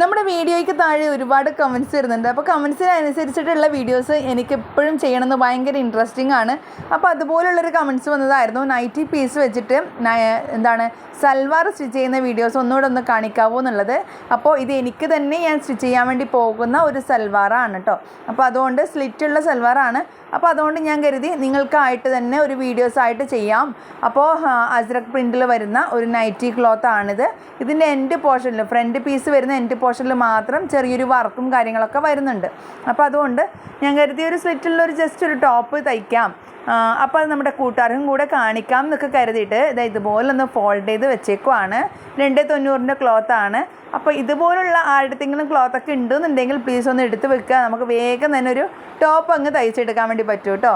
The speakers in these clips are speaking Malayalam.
നമ്മുടെ വീഡിയോയ്ക്ക് താഴെ ഒരുപാട് കമന്റ്സ് വരുന്നുണ്ട്. അപ്പോൾ കമൻസിനനുസരിച്ചിട്ടുള്ള വീഡിയോസ് എനിക്ക് എപ്പോഴും ചെയ്യണമെന്ന് ഭയങ്കര ഇൻട്രസ്റ്റിംഗ് ആണ്. അപ്പോൾ അതുപോലുള്ളൊരു കമന്റ്സ് വന്നതായിരുന്നു. നൈറ്റി പീസ് വെച്ചിട്ട് എന്താണ് സൽവാർ സ്റ്റിച്ച് ചെയ്യുന്ന വീഡിയോസ് ഒന്നുകൂടെ ഒന്ന് കാണിക്കാവോ എന്നുള്ളത്. അപ്പോൾ ഇത് എനിക്ക് തന്നെ ഞാൻ സ്റ്റിച്ച് ചെയ്യാൻ വേണ്ടി പോകുന്ന ഒരു സൽവാറാണ് കേട്ടോ. അപ്പോൾ അതുകൊണ്ട് സ്ലിറ്റുള്ള സൽവാറാണ്. അപ്പോൾ അതുകൊണ്ട് ഞാൻ കരുതി നിങ്ങൾക്കായിട്ട് തന്നെ ഒരു വീഡിയോസ് ആയിട്ട് ചെയ്യാം. അപ്പോൾ അസ്രക് പ്രിന്റിൽ വരുന്ന ഒരു നൈറ്റി ക്ലോത്ത് ആണിത്. ഇതിന്റെ എൻഡ് പോർഷനിൽ ഫ്രണ്ട് പീസ് വരുന്ന എൻഡ് പോർഷനിൽ മാത്രം ചെറിയൊരു വർക്കും കാര്യങ്ങളൊക്കെ വരുന്നുണ്ട്. അപ്പോൾ അതുകൊണ്ട് ഞാൻ കരുതിയ ഒരു സ്ലിറ്റിലൊരു ജസ്റ്റ് ഒരു ടോപ്പ് തയ്ക്കാം. അപ്പോൾ അത് നമ്മുടെ കൂട്ടുകാർക്കും കൂടെ കാണിക്കാം എന്നൊക്കെ കരുതിയിട്ട് ഇത് ഇതുപോലൊന്ന് ഫോൾഡ് ചെയ്ത് വെച്ചേക്കുവാണ്. രണ്ട് തൊണ്ണൂറിന്റെ ക്ലോത്താണ് അപ്പോൾ ഇതുപോലുള്ള ആരുടെങ്കിലും ക്ലോത്ത് ഒക്കെ ഉണ്ടെന്നുണ്ടെങ്കിൽ പ്ലീസ് ഒന്ന് എടുത്ത് വെക്കുക. നമുക്ക് വേഗം തന്നെ ഒരു ടോപ്പ് അങ്ങ് തയ്ച്ചെടുക്കാൻ വേണ്ടി പറ്റും കേട്ടോ.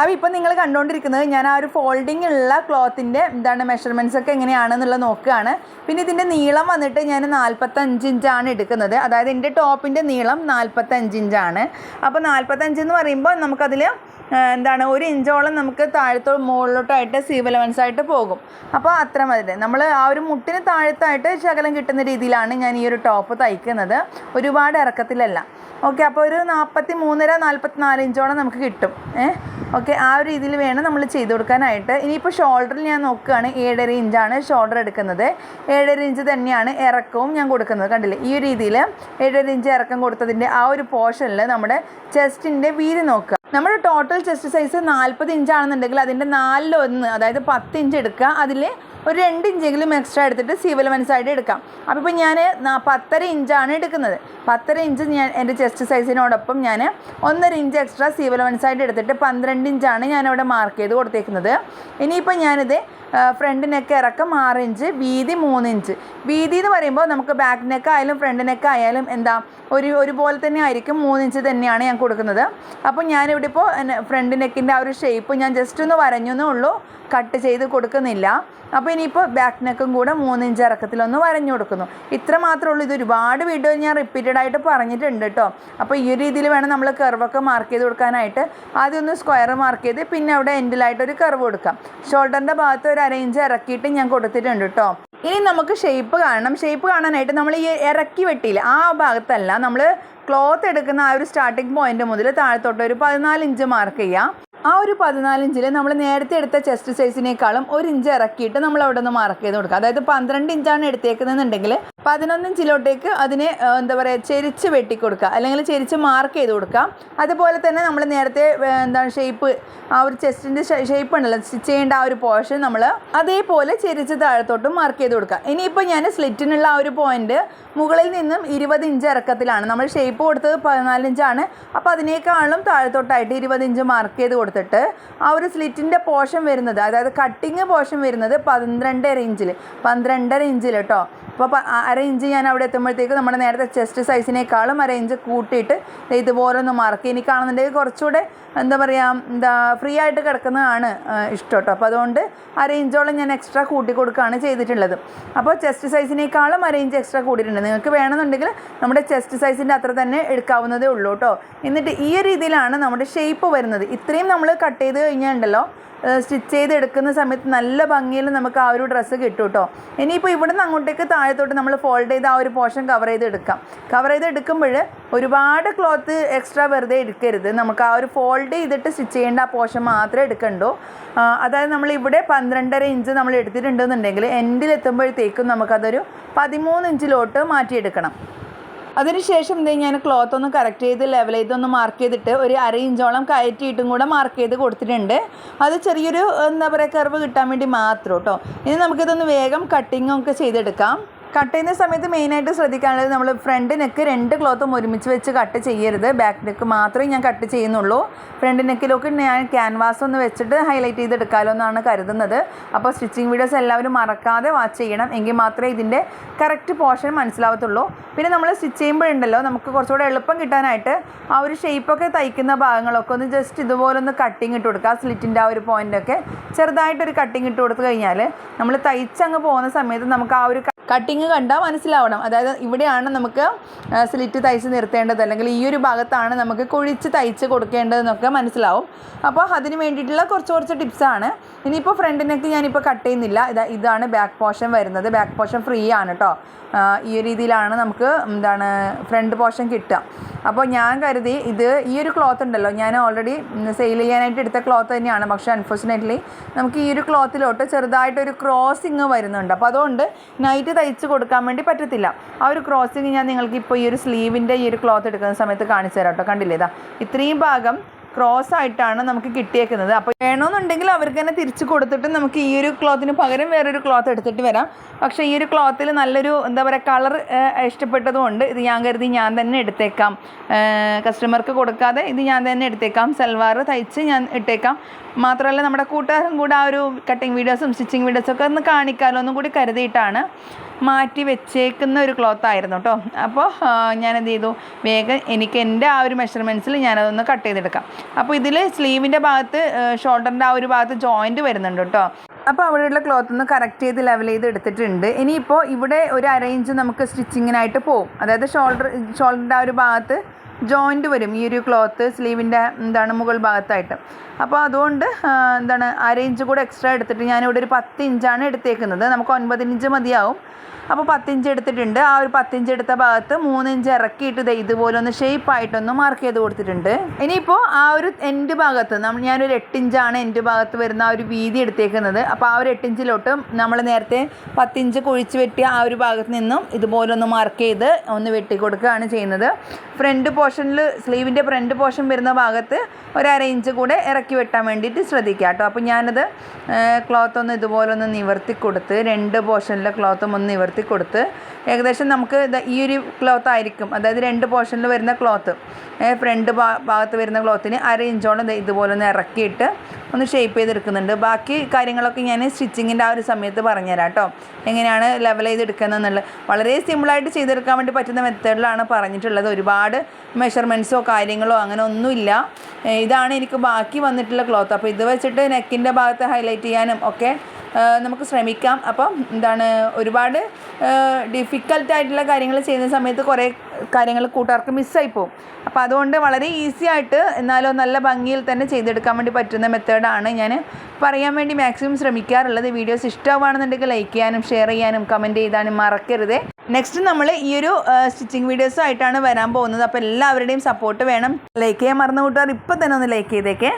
അപ്പോൾ ഇപ്പം നിങ്ങൾ കണ്ടുകൊണ്ടിരിക്കുന്നത് ഞാൻ ആ ഒരു ഫോൾഡിംഗ് ഉള്ള ക്ലോത്തിന്റെ എന്താണ് മെഷർമെന്റ്സ് ഒക്കെ എങ്ങനെയാണെന്നുള്ളത് നോക്കുകയാണ്. പിന്നെ ഇതിന്റെ നീളം വന്നിട്ട് ഞാൻ നാൽപ്പത്തഞ്ച് ഇഞ്ചാണ് എടുക്കുന്നത്. അതായത് എന്റെ ടോപ്പിന്റെ നീളം നാൽപ്പത്തഞ്ച് ഇഞ്ചാണ് അപ്പോൾ നാൽപ്പത്തഞ്ച് എന്ന് പറയുമ്പോൾ നമുക്കതിൽ എന്താണ് ഒരു ഇഞ്ചോളം നമുക്ക് താഴത്തോ മുകളിലോട്ടായിട്ട് സീവ് ലെവൻസ് ആയിട്ട് പോകും. അപ്പോൾ അത്ര മതി. നമ്മൾ ആ ഒരു മുട്ടിന് താഴത്തായിട്ട് ശകലം കിട്ടുന്ന രീതിയിലാണ് ഞാൻ ഈ ഒരു ടോപ്പ് തയ്ക്കുന്നത്. ഒരുപാട് ഇറക്കത്തിലല്ല. ഓക്കെ അപ്പോൾ ഒരു നാൽപ്പത്തി മൂന്നര നാൽപ്പത്തി നാല് ഇഞ്ചോളം നമുക്ക് കിട്ടും. ഏഹ് ഓക്കെ ആ ഒരു രീതിയിൽ വേണം നമ്മൾ ചെയ്ത് കൊടുക്കാനായിട്ട്. ഇനിയിപ്പോൾ ഷോൾഡറിൽ ഞാൻ നോക്കുകയാണ് ഏഴര ഇഞ്ചാണ് ഷോൾഡർ എടുക്കുന്നത്. ഏഴര ഇഞ്ച് തന്നെയാണ് ഇറക്കവും ഞാൻ കൊടുക്കുന്നത്. കണ്ടില്ലേ? ഈ രീതിയിൽ ഏഴര ഇഞ്ച് ഇറക്കം കൊടുത്തതിന്റെ ആ ഒരു പോർഷനിൽ നമ്മുടെ ചെസ്റ്റിന്റെ വീതി നോക്കുക. നമ്മുടെ ടോട്ടൽ ചെസ്റ്റ് സൈസ് നാൽപ്പത് ഇഞ്ചാണെന്നുണ്ടെങ്കിൽ അതിന്റെ നാലിലൊന്ന് അതായത് പത്ത് ഇഞ്ച് എടുക്കുക. അതിൽ ഒരു രണ്ട് ഇഞ്ചെങ്കിലും എക്സ്ട്രാ എടുത്തിട്ട് സീവൽ മനസ്സായിട്ട് എടുക്കാം. അപ്പോൾ ഇപ്പോൾ ഞാൻ പത്തര ഇഞ്ചാണ് എടുക്കുന്നത്. പത്തര ഇഞ്ച് ഞാൻ എന്റെ ചെസ്റ്റ് സൈസിനോടൊപ്പം ഞാൻ ഒന്നര ഇഞ്ച് എക്സ്ട്രാ സീവൽ മനസ്സായിട്ട് എടുത്തിട്ട് പന്ത്രണ്ട് ഇഞ്ചാണ് ഞാനവിടെ മാർക്ക് ചെയ്ത് കൊടുത്തേക്കുന്നത്. ഇനിയിപ്പോൾ ഞാനിത് ഫ്രണ്ട് നെക്ക് ഇറക്കം ആറ് ഇഞ്ച് വീതി മൂന്ന് ഇഞ്ച്. വീതി എന്ന് പറയുമ്പോൾ നമുക്ക് ബാക്ക് നെക്ക് ആയാലും ഫ്രണ്ട് നെക്ക് ആയാലും എന്താ ഒരു ഒരുപോലെ തന്നെ ആയിരിക്കും മൂന്ന് ഇഞ്ച് തന്നെയാണ് ഞാൻ കൊടുക്കുന്നത്. അപ്പോൾ ഞാനിവിടെ ഇപ്പോൾ ഫ്രണ്ട് നെക്കിന്റെ ആ ഒരു ഷേപ്പ് ഞാൻ ജസ്റ്റ് ഒന്ന് വരഞ്ഞു എന്നേ ഉള്ളൂ. കട്ട് ചെയ്ത് കൊടുക്കുന്നില്ല. അപ്പോൾ ഇനിയിപ്പോൾ ബാക്ക് നെക്കും കൂടെ മൂന്നിഞ്ച് ഇറക്കത്തിലൊന്ന് വരഞ്ഞു കൊടുക്കുന്നു. ഇത്ര മാത്രമേ ഉള്ളൂ. ഇത് ഒരുപാട് വീഡിയോ ഞാൻ റിപ്പീറ്റഡ് ആയിട്ട് പറഞ്ഞിട്ടുണ്ട് കേട്ടോ അപ്പോൾ ഈ ഒരു രീതിയിൽ വേണം നമ്മൾ കർവൊക്കെ മാർക്ക് ചെയ്ത് കൊടുക്കാനായിട്ട്. ആദ്യം ഒന്ന് സ്ക്വയർ മാർക്ക് ചെയ്ത് പിന്നെ അവിടെ എൻഡിലായിട്ട് ഒരു കർവ് കൊടുക്കാം. ഷോൾഡറിന്റെ ഭാഗത്ത് ഒരു അരയിഞ്ച് ഇറക്കിയിട്ട് ഞാൻ കൊടുത്തിട്ടുണ്ട് കേട്ടോ ഇനി നമുക്ക് ഷേപ്പ് കാണണം. ഷേപ്പ് കാണാനായിട്ട് നമ്മൾ ഈ ഇറക്കി വെട്ടിയില്ല ആ ഭാഗത്തല്ല നമ്മൾ ക്ലോത്ത് എടുക്കുന്ന ആ ഒരു സ്റ്റാർട്ടിങ് പോയിന്റ് മുതൽ താഴത്തോട്ട് ഒരു പതിനാല് ഇഞ്ച് മാർക്ക് ചെയ്യാം. ആ ഒരു പതിനാലിഞ്ചിൽ നമ്മൾ നേരത്തെ എടുത്ത ചെസ്റ്റ് സൈസിനേക്കാളും ഒരു ഇഞ്ച് ഇറക്കിയിട്ട് നമ്മൾ അവിടെ നിന്ന് മാർക്ക് ചെയ്ത് കൊടുക്കുക. അതായത് പന്ത്രണ്ട് ഇഞ്ചാണ് എടുത്തേക്കുന്നതെന്നുണ്ടെങ്കിൽ പതിനൊന്ന് ഇഞ്ചിലോട്ടേക്ക് അതിനെ എന്താ പറയുക ചെരിച്ച് വെട്ടിക്കൊടുക്കുക. അല്ലെങ്കിൽ ചെരിച്ച് മാർക്ക് ചെയ്ത് കൊടുക്കാം അതുപോലെ തന്നെ നമ്മൾ നേരത്തെ എന്താണ് ഷേപ്പ് ആ ഒരു ചെസ്റ്റിന്റെ ഷേപ്പ് ഉണ്ടല്ലോ സ്റ്റിച്ച് ചെയ്യേണ്ട ആ ഒരു പോർഷൻ നമ്മൾ അതേപോലെ ചെരിച്ച് താഴത്തോട്ടും മാർക്ക് ചെയ്ത് കൊടുക്കുക. ഇനിയിപ്പോൾ ഞാൻ സ്ലിറ്റിനുള്ള ആ ഒരു പോയിന്റ് മുകളിൽ നിന്നും ഇരുപത് ഇഞ്ച് ഇറക്കത്തിലാണ്. നമ്മൾ ഷേപ്പ് കൊടുത്തത് പതിനാലിഞ്ചാണ് അപ്പോൾ അതിനേക്കാളും താഴത്തോട്ടായിട്ട് ഇരുപത് ഇഞ്ച് മാർക്ക് ചെയ്ത് കൊടുത്തിട്ട് ആ ഒരു സ്ലിറ്റിന്റെ പോർഷൻ വരുന്നത് അതായത് കട്ടിങ് പോർഷൻ വരുന്നത് പന്ത്രണ്ടര ഇഞ്ചിൽ പന്ത്രണ്ടര ഇഞ്ചിൽ കേട്ടോ അപ്പോൾ അര ഇഞ്ച് ഞാൻ അവിടെ എത്തുമ്പോഴത്തേക്ക് നമ്മുടെ നേരത്തെ ചെസ്റ്റ് സൈസിനേക്കാളും അര ഇഞ്ച് കൂട്ടിയിട്ട് ഇതുപോലെ ഒന്ന് മാർക്ക് ഇനി കാണുന്നുണ്ടെങ്കിൽ കുറച്ചുകൂടെ എന്താ പറയുക എന്താ ഫ്രീ ആയിട്ട് കിടക്കുന്നതാണ് ഇഷ്ടം കേട്ടോ അപ്പോൾ അതുകൊണ്ട് അര ഇഞ്ചോളം ഞാൻ എക്സ്ട്രാ കൂട്ടി കൊടുക്കുകയാണ് ചെയ്തിട്ടുള്ളത്. അപ്പോൾ ചെസ്റ്റ് സൈസിനേക്കാളും അര ഇഞ്ച് എക്സ്ട്രാ കൂട്ടിയിട്ടുണ്ട് നിങ്ങൾക്ക് വേണമെന്നുണ്ടെങ്കിൽ നമ്മുടെ ചെസ്റ്റ് സൈസിന്റെ അത്ര തന്നെ എടുക്കാവുന്നതേ ഉള്ളൂ കേട്ടോ എന്നിട്ട് ഈ രീതിയിലാണ് നമ്മുടെ ഷേപ്പ് വരുന്നത്. ഇത്രയും നമ്മൾ കട്ട് ചെയ്ത് കഴിഞ്ഞാൽ ഉണ്ടല്ലോ സ്റ്റിച്ച് ചെയ്ത് എടുക്കുന്ന സമയത്ത് നല്ല ഭംഗിയിൽ നമുക്ക് ആ ഒരു ഡ്രസ്സ് കിട്ടും കേട്ടോ ഇനിയിപ്പോൾ ഇവിടുന്ന് അങ്ങോട്ടേക്ക് താഴത്തോട്ട് നമ്മൾ ഫോൾഡ് ചെയ്ത് ആ ഒരു പോർഷൻ കവർ ചെയ്ത് എടുക്കാം കവർ ചെയ്ത് എടുക്കുമ്പോൾ ഒരുപാട് ക്ലോത്ത് എക്സ്ട്രാ വെറുതെ എടുക്കരുത്. നമുക്ക് ആ ഒരു ഫോൾഡ് ചെയ്തിട്ട് സ്റ്റിച്ച് ചെയ്യേണ്ട ആ പോർഷൻ മാത്രമേ എടുക്കണ്ടോ. അതായത് നമ്മൾ ഇവിടെ പന്ത്രണ്ടര ഇഞ്ച് നമ്മൾ എടുത്തിട്ടുണ്ടെന്നുണ്ടെങ്കിൽ എൻഡിലെത്തുമ്പോഴത്തേക്കും നമുക്കതൊരു പതിമൂന്ന് ഇഞ്ചിലോട്ട് മാറ്റിയെടുക്കണം. അതിനുശേഷം എന്ത് ഞാൻ ക്ലോത്ത് ഒന്ന് കറക്റ്റ് ചെയ്ത് ലെവൽ ചെയ്തൊന്ന് മാർക്ക് ചെയ്തിട്ട് ഒരു അര ഇഞ്ചോളം കയറ്റിയിട്ടും കൂടെ മാർക്ക് ചെയ്ത് കൊടുത്തിട്ടുണ്ട്. അത് ചെറിയൊരു എന്താ പറയുക കർവ് കിട്ടാൻ വേണ്ടി മാത്രം കേട്ടോ ഇനി നമുക്കിതൊന്ന് വേഗം കട്ടിങ്ങൊക്കെ ചെയ്തെടുക്കാം. കട്ട് ചെയ്യുന്ന സമയത്ത് മെയിനായിട്ട് ശ്രദ്ധിക്കാനുള്ളത് നമ്മൾ ഫ്രണ്ട് നെക്ക് രണ്ട് ക്ലോത്തും ഒരുമിച്ച് വെച്ച് കട്ട് ചെയ്യരുത്. ബാക്ക് നെക്ക് മാത്രമേ ഞാൻ കട്ട് ചെയ്യുന്നുള്ളൂ. ഫ്രണ്ട് നെക്കിലൊക്കെ ഞാൻ ക്യാൻവാസ് ഒന്ന് വെച്ചിട്ട് ഹൈലൈറ്റ് ചെയ്തെടുക്കാമല്ലോ എന്നാണ് കരുതുന്നത്. അപ്പോൾ സ്റ്റിച്ചിങ് വീഡിയോസ് എല്ലാവരും മറക്കാതെ വാച്ച് ചെയ്യണം. എങ്കിൽ മാത്രമേ ഇതിന്റെ കറക്റ്റ് പോർഷൻ മനസ്സിലാവത്തുള്ളൂ. പിന്നെ നമ്മൾ സ്റ്റിച്ച് ചെയ്യുമ്പോഴുണ്ടല്ലോ നമുക്ക് കുറച്ചുകൂടെ എളുപ്പം കിട്ടാനായിട്ട് ആ ഒരു ഷേപ്പൊക്കെ തയ്ക്കുന്ന ഭാഗങ്ങളൊക്കെ ഒന്ന് ജസ്റ്റ് ഇതുപോലെ ഒന്ന് കട്ടിങ് ഇട്ട് കൊടുക്കുക. സ്ലിറ്റിന്റെ ആ ഒരു പോയിന്റൊക്കെ ചെറുതായിട്ടൊരു കട്ടിങ് ഇട്ട് കൊടുത്തു കഴിഞ്ഞാൽ നമ്മൾ തയ്ച്ചങ്ങ് പോകുന്ന സമയത്ത് നമുക്ക് ആ ഒരു കട്ടിങ് കണ്ടാൽ മനസ്സിലാവണം. അതായത് ഇവിടെയാണ് നമുക്ക് സ്ലിറ്റ് തയ്ച്ച് നിർത്തേണ്ടത്. അല്ലെങ്കിൽ ഈ ഒരു ഭാഗത്താണ് നമുക്ക് കുഴിച്ച് തയ്ച്ച് കൊടുക്കേണ്ടതെന്നൊക്കെ മനസ്സിലാവും. അപ്പോൾ അതിന് വേണ്ടിയിട്ടുള്ള കുറച്ച് കുറച്ച് ടിപ്സാണ് ഇനിയിപ്പോൾ ഫ്രണ്ടിനൊക്കെ ഞാനിപ്പോൾ കട്ട് ചെയ്യുന്നില്ല. ഇതാ ഇതാണ് ബാക്ക് പോർഷൻ വരുന്നത്. ബാക്ക് പോർഷൻ ഫ്രീ ആണ് കേട്ടോ ഈ രീതിയിലാണ് നമുക്ക് എന്താണ് ഫ്രണ്ട് പോർഷൻ കിട്ടുക. അപ്പോൾ ഞാൻ കരുതി ഇത് ഈ ഒരു ക്ലോത്ത് ഉണ്ടല്ലോ ഞാൻ ഓൾറെഡി സെയിൽ ചെയ്യാനായിട്ട് എടുത്ത ക്ലോത്ത് തന്നെയാണ്. പക്ഷേ അൺഫോർച്ചുനേറ്റ്ലി നമുക്ക് ഈ ഒരു ക്ലോത്തിലോട്ട് ചെറുതായിട്ടൊരു ക്രോസിങ് വരുന്നുണ്ട്. അപ്പോൾ അതുകൊണ്ട് നൈറ്റ് തയ്ച്ച് കൊടുക്കാൻ വേണ്ടി പറ്റത്തില്ല. ആ ഒരു ക്രോസിങ് ഞാൻ നിങ്ങൾക്ക് ഇപ്പോൾ ഈ ഒരു സ്ലീവിന്റെ ഈ ഒരു ക്ലോത്ത് എടുക്കുന്ന സമയത്ത് കാണിച്ചു തരാം കേട്ടോ കണ്ടില്ലേ? ഇതാ ഇത്രയും ഭാഗം ക്രോസ് ആയിട്ടാണ് നമുക്ക് കിട്ടിയേക്കുന്നത്. അപ്പോൾ വേണമെന്നുണ്ടെങ്കിൽ അവർക്ക് തന്നെ തിരിച്ച് കൊടുത്തിട്ട് നമുക്ക് ഈ ഒരു ക്ലോത്തിന് പകരം വേറൊരു ക്ലോത്ത് എടുത്തിട്ട് വരാം. പക്ഷേ ഈ ഒരു ക്ലോത്തിൽ നല്ലൊരു എന്താ പറയുക കളർ ഇഷ്ടപ്പെട്ടതുകൊണ്ട് ഇത് ഞാൻ കരുതി ഞാൻ തന്നെ എടുത്തേക്കാം. കസ്റ്റമർക്ക് കൊടുക്കാതെ ഇത് ഞാൻ തന്നെ എടുത്തേക്കാം. സൽവാർ തയ്ച്ച് ഞാൻ ഇട്ടേക്കാം. മാത്രമല്ല നമ്മുടെ കൂട്ടുകാരും കൂടെ ആ ഒരു കട്ടിങ് വീഡിയോസും സ്റ്റിച്ചിങ് വീഡിയോസൊക്കെ ഒന്ന് കാണിക്കാമല്ലോ ഒന്നും കൂടി കരുതിയിട്ടാണ്. മാറ്റി വെച്ചേക്കുന്ന ഒരു ക്ലോത്ത് ആയിരുന്നു കേട്ടോ അപ്പോൾ ഞാൻ എന്ത് ചെയ്തു? വേഗം എനിക്ക് എന്റെ ആ ഒരു മെഷർമെന്റ്സിൽ ഞാനതൊന്ന് കട്ട് ചെയ്തെടുക്കാം. അപ്പോൾ ഇതിൽ സ്ലീവിന്റെ ഭാഗത്ത് ഷോൾഡറിന്റെ ആ ഒരു ഭാഗത്ത് ജോയിന്റ് വരുന്നുണ്ട് കേട്ടോ അപ്പോൾ അവിടെയുള്ള ക്ലോത്ത് ഒന്ന് കറക്റ്റ് ചെയ്ത് ലെവൽ ചെയ്ത് എടുത്തിട്ടുണ്ട്. ഇനിയിപ്പോൾ ഇവിടെ ഒരു അറേഞ്ച് നമുക്ക് സ്റ്റിച്ചിങ്ങിനായിട്ട് പോകും അതായത് ഷോൾഡർ ഷോൾഡറിന്റെ ആ ഒരു ഭാഗത്ത് ജോയിന്റ് വരും. ഈ ഒരു ക്ലോത്ത് സ്ലീവിന്റെ എന്താണ് മുകൾ ഭാഗത്തായിട്ട്. അപ്പോൾ അതുകൊണ്ട് എന്താണ് അരയിഞ്ച് കൂടെ എക്സ്ട്രാ എടുത്തിട്ട് ഞാനിവിടെ ഒരു പത്ത് ഇഞ്ചാണ് എടുത്തേക്കുന്നത്. നമുക്ക് ഒൻപത് ഇഞ്ച് മതിയാവും. അപ്പോൾ പത്തിഞ്ച് എടുത്തിട്ടുണ്ട്. ആ ഒരു പത്തിഞ്ച് എടുത്ത ഭാഗത്ത് മൂന്നിഞ്ച് ഇറക്കിയിട്ട് ഇത് ഇതുപോലെ ഒന്ന് ഷേപ്പ് ആയിട്ടൊന്ന് മാർക്ക് ചെയ്ത് കൊടുത്തിട്ടുണ്ട്. ഇനിയിപ്പോൾ ആ ഒരു എൻഡ് ഭാഗത്ത് നമ്മൾ ഞാനൊരു എട്ടിഞ്ചാണ് എൻഡ് ഭാഗത്ത് വരുന്ന ആ ഒരു വീതി എടുത്തേക്കുന്നത്. അപ്പോൾ ആ ഒരു എട്ടിഞ്ചിലോട്ട് നമ്മൾ നേരത്തെ പത്തിഞ്ച് കുഴിച്ച് വെട്ടിയ ആ ഒരു ഭാഗത്ത് നിന്നും ഇതുപോലെ ഒന്ന് മാർക്ക് ചെയ്ത് ഒന്ന് വെട്ടി കൊടുക്കുകയാണ് ചെയ്യുന്നത്. ഫ്രണ്ട് പോർഷനിൽ സ്ലീവിന്റെ ഫ്രണ്ട് പോർഷൻ വരുന്ന ഭാഗത്ത് ഒരു അര ഇഞ്ച് കൂടെ ഇറക്കി വെട്ടാൻ വേണ്ടിയിട്ട് ശ്രദ്ധിക്കുക കേട്ടോ. അപ്പോൾ ഞാനത് ക്ലോത്ത് ഒന്ന് ഇതുപോലെ ഒന്ന് നിവർത്തി കൊടുത്ത് രണ്ട് പോർഷനിലെ ക്ലോത്തും ഒന്ന് നിവർത്തി കൊടുത്ത് ഏകദേശം നമുക്ക് ഈ ഒരു ക്ലോത്ത് ആയിരിക്കും. അതായത് രണ്ട് പോർഷനിൽ വരുന്ന ക്ലോത്ത് ഫ്രണ്ട് ഭാഗത്ത് വരുന്ന ക്ലോത്തിന് അര ഇഞ്ചോളം ഇതുപോലെ ഒന്ന് ഇറക്കിയിട്ട് ഒന്ന് ഷേപ്പ് ചെയ്തെടുക്കുന്നുണ്ട്. ബാക്കി കാര്യങ്ങളൊക്കെ ഞാൻ സ്റ്റിച്ചിങ്ങിന്റെ ആ ഒരു സമയത്ത് പറഞ്ഞുതരാം കേട്ടോ എങ്ങനെയാണ് ലെവൽ ചെയ്തെടുക്കുന്നതെന്നുള്ളത്. വളരെ സിമ്പിളായിട്ട് ചെയ്തെടുക്കാൻ വേണ്ടി പറ്റുന്ന മെത്തേഡിലാണ് പറഞ്ഞിട്ടുള്ളത്. ഒരുപാട് മെഷർമെന്റ്സോ കാര്യങ്ങളോ അങ്ങനെ ഒന്നുമില്ല. ഇതാണ് എനിക്ക് ബാക്കി വന്നിട്ടുള്ള ക്ലോത്ത് അപ്പോൾ ഇത് വെച്ചിട്ട് നെക്കിന്റെ ഭാഗത്ത് ഹൈലൈറ്റ് ചെയ്യാനും ഒക്കെ നമുക്ക് ശ്രമിക്കാം. അപ്പം എന്താണ് ഒരുപാട് ഡിഫിക്കൽട്ടായിട്ടുള്ള കാര്യങ്ങൾ ചെയ്യുന്ന സമയത്ത് കുറേ കാര്യങ്ങൾ കൂട്ടുകാർക്ക് മിസ്സായി പോകും. അപ്പോൾ അതുകൊണ്ട് വളരെ ഈസി ആയിട്ട് എന്നാലോ നല്ല ഭംഗിയിൽ തന്നെ ചെയ്തെടുക്കാൻ വേണ്ടി പറ്റുന്ന മെത്തേഡാണ് ഞാൻ പറയാൻ വേണ്ടി മാക്സിമം ശ്രമിക്കാറുള്ളത്. വീഡിയോസ് ഇഷ്ടമാണെന്നുണ്ടെങ്കിൽ ലൈക്ക് ചെയ്യാനും ഷെയർ ചെയ്യാനും കമന്റ് ചെയ്താനും മറക്കരുത്. നെക്സ്റ്റ് നമ്മൾ ഈ ഒരു സ്റ്റിച്ചിങ് വീഡിയോസും ആയിട്ടാണ് വരാൻ പോകുന്നത്. അപ്പോൾ എല്ലാവരുടെയും സപ്പോർട്ട് വേണം. ലൈക്ക് ചെയ്യാൻ മറന്നു കൂട്ടുകാർ ഇപ്പം തന്നെ ഒന്ന് ലൈക്ക് ചെയ്തേക്കേ.